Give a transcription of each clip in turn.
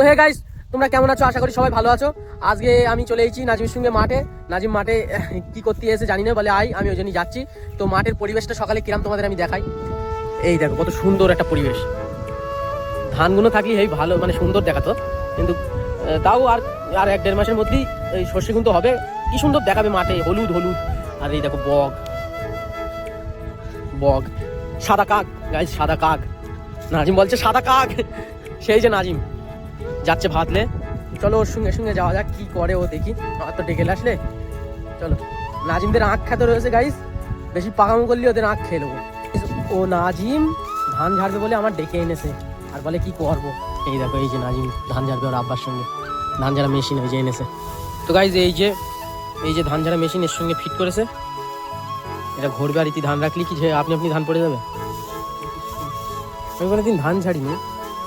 তো hey guys তোমরা কেমন আছো? আশা করি সবাই ভালো আছো। আজকে আমি চলে এসেছি নাজিমের সঙ্গে মাঠে। নাজিম মাঠে, কি করতে এসে জানি না, বলে আই আমি ওই জন্যই যাচ্ছি। তো মাঠের পরিবেশটা সকালে কিরাম তোমাদের আমি দেখাই। এই দেখো, কত সুন্দর একটা পরিবেশ। ধানগুলো থাকলে এই ভালো মানে সুন্দর দেখাতো। কিন্তু তাও আর আর এক দেড় মাসের মধ্যেই এই শস্য কিন্তু হবে। কি সুন্দর দেখাবে মাঠে, হলুদ হলুদ। আর এই দেখো বগ বগ সাদা কাক গাইজ সাদা কাক। নাজিম বলছে, সাদা কাক। সেই যে নাজিম। যাচ্ছে ভাতলে চলো ওর সঙ্গে সঙ্গে যাওয়া যাক, কি করে ও দেখি। আমার তো ডেকে আসলে। চলো। নাজিমদের আঁখ খেতে রয়েছে গাইস বেশি পাকামো করলে ওদের আঁখ খেয়ে নেব। ও নাজিম, ধান ঝাড়বে বলে আমার ডেকে এনেছে। আর বলে, কি করব? এই দেখো, এই যে নাজিম, ধান ঝাড়বে ওর আব্বার সঙ্গে। ধান ঝাড়া মেশিন ওই যে এনেছে। তো গাইজ এই যে এই যে ধান ঝাড়া মেশিন এর সঙ্গে ফিট করেছে। এটা ঘোরবে আর ইতি ধান রাখলি কি যে আপনি আপনি ধান পড়ে যাবে। আমি কোনো দিন ধান ছাড়িনি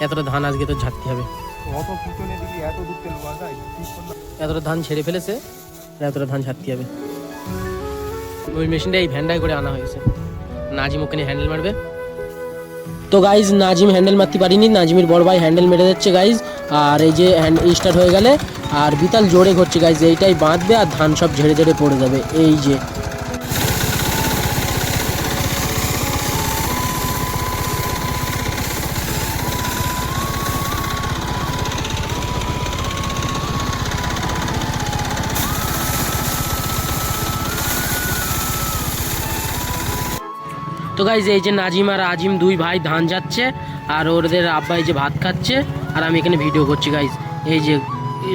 এতটা ধান আজকে তো ঝাড়তে হবে। এতটা ধান ছেড়ে ফেলেছে এতটা ধান ছাড়তে হবে। ওই মেশিনটা এই ভ্যানটাই করে আনা হয়েছে। নাজিম ওখানে হ্যান্ডেল মারবে। তো গাইজ নাজিম হ্যান্ডেল মারতে পারিনি, নাজিমের বড় ভাই হ্যান্ডেল মেরে যাচ্ছে গাইজ আর এই যে হ্যান্ড স্টার্ট হয়ে গেলে, আর বিতাল জোরে ঘটছে গাইজ এইটাই বাঁধবে আর ধান সব ঝেড়ে ঝেড়ে পড়ে যাবে। এই যে তো গাইজ এই যে নাজিম আর আজিম দুই ভাই ধান যাচ্ছে, আর ওদের আব্বা এই যে ভাত খাচ্ছে, আর আমি এখানে ভিডিও করছি গাইজ এই যে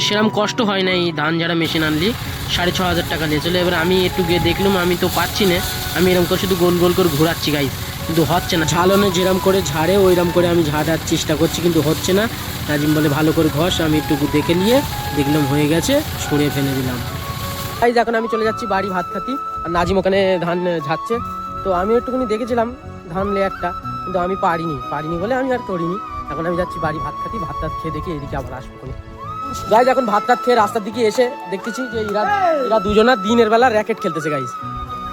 সেরকম কষ্ট হয় না এই ধান ঝাড়া মেশিন আনলি, সাড়ে ছ হাজার টাকা নিয়েছিল এবার আমি একটু গিয়ে দেখলাম, আমি তো পাচ্ছি না, আমি এরকম করে শুধু গোল গোল করে ঘোরাচ্ছি গাইজ কিন্তু হচ্ছে না, ঝালনে যেরম করে ঝাড়ে ওইরকম করে আমি ঝাড়ার চেষ্টা করছি, কিন্তু হচ্ছে না। নাজিম বলে ভালো করে ঘষ, আমি একটু দেখে নিয়ে দেখলাম, হয়ে গেছে ছড়িয়ে ফেলে দিলাম। গাইজ এখন আমি চলে যাচ্ছি বাড়ি ভাত খাতি, আর নাজিম ওখানে ধান ঝাড়ছে। তো আমি একটুখানি দেখেছিলাম ধান লেয়ারটা, কিন্তু আমি পারিনি। পারিনি বলে আমি আর করিনি। এখন আমি যাচ্ছি বাড়ি ভাত খাতি ভাত টাত খেয়ে দেখি এদিকে আবার আসব গাইজ এখন ভাত টাত খেয়ে রাস্তার দিকে এসে দেখতেছি যে এরা এরা দুজনা দিনের বেলা র্যাকেট খেলতেছে গাইজ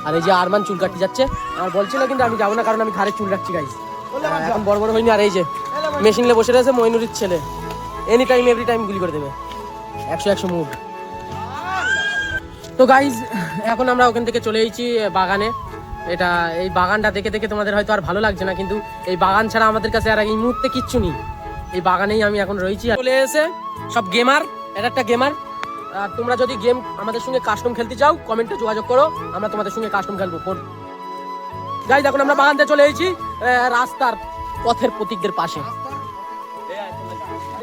আর এই যে আরমান চুল কাটতে যাচ্ছে, আর বলছিল কিন্তু আমি যাব না, কারণ আমি ঘাড়ে চুল রাখছি গাইজ এখন বড় বড় হয়নি, আর এই যে মেশিনে বসে রয়েছে মইনুরির ছেলে। এনি টাইম এভরি টাইম গুলি করে দেবে। একশো একশো মুভ তো গাইজ এখন আমরা ওখান থেকে চলে এসেছি বাগানে। এটা এই বাগানটা দেখে দেখে তোমাদের হয়তো আর ভালো লাগছে না, কিন্তু এই বাগান ছাড়া আমাদের কাছে আর এই মুহূর্তে কিচ্ছু নেই। এই বাগানেই আমি এখন রয়েছি। চলে এসে সব গেমার এটা একটা গেমার আর তোমরা যদি গেম আমাদের সঙ্গে কাস্টম খেলতে চাও কমেন্টে যোগাযোগ করো, আমরা তোমাদের সঙ্গে কাস্টম খেলব। ফোন যাই এখন আমরা বাগানতে চলে এসেছি রাস্তার পথের প্রতীকদের পাশে।